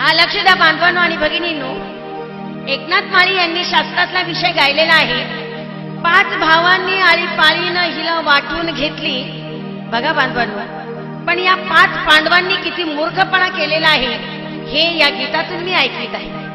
हा लक्ष द्या बांधवांनो आणि भगिनींनो एकनाथ माळी यांनी शास्त्रातला विषय गायलेला आहे. पाच भावांनी आळी पाळीनं हिला वाटून घेतली. बघा बांधवांनो पण या पाच पांडवांनी किती मूर्खपणा केलेला आहे हे या गीतातून मी ऐकत आहे.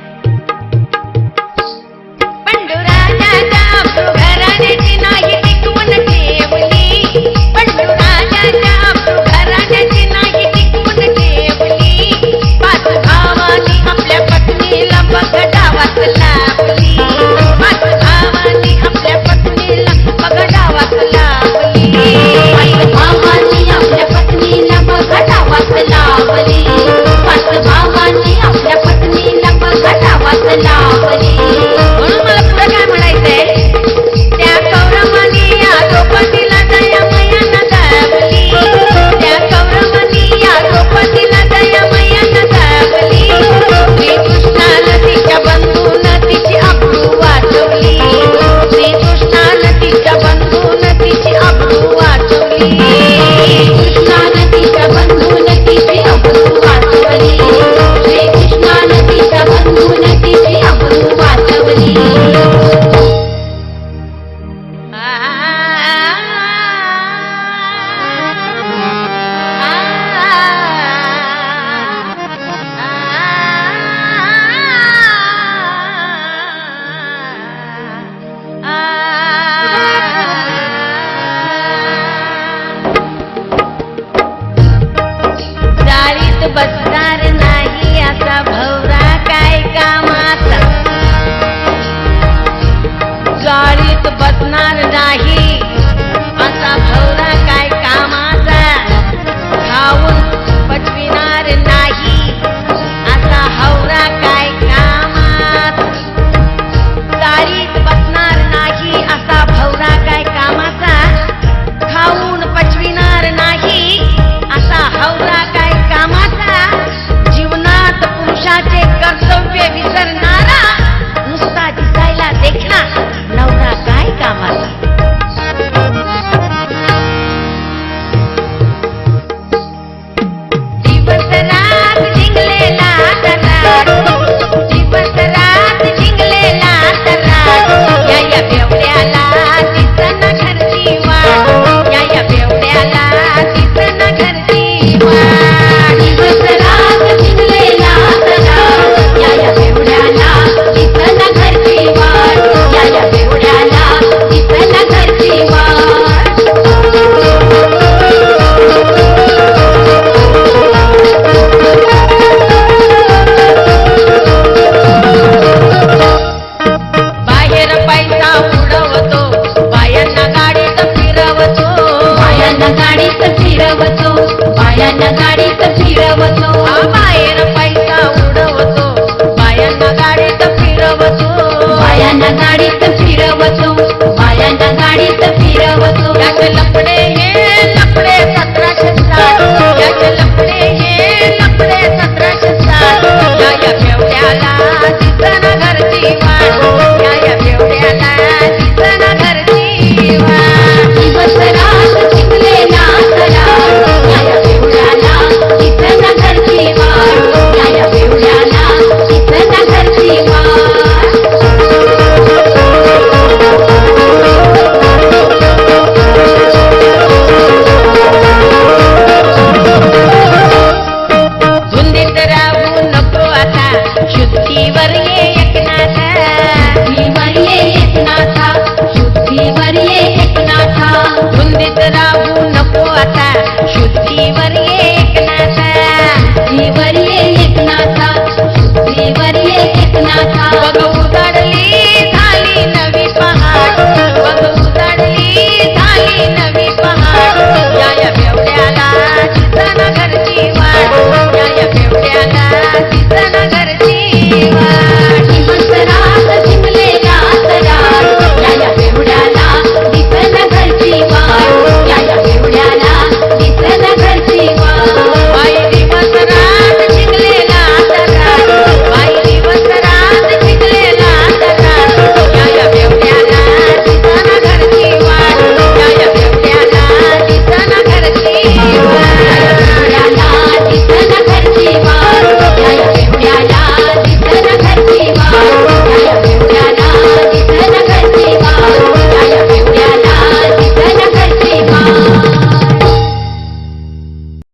but we are in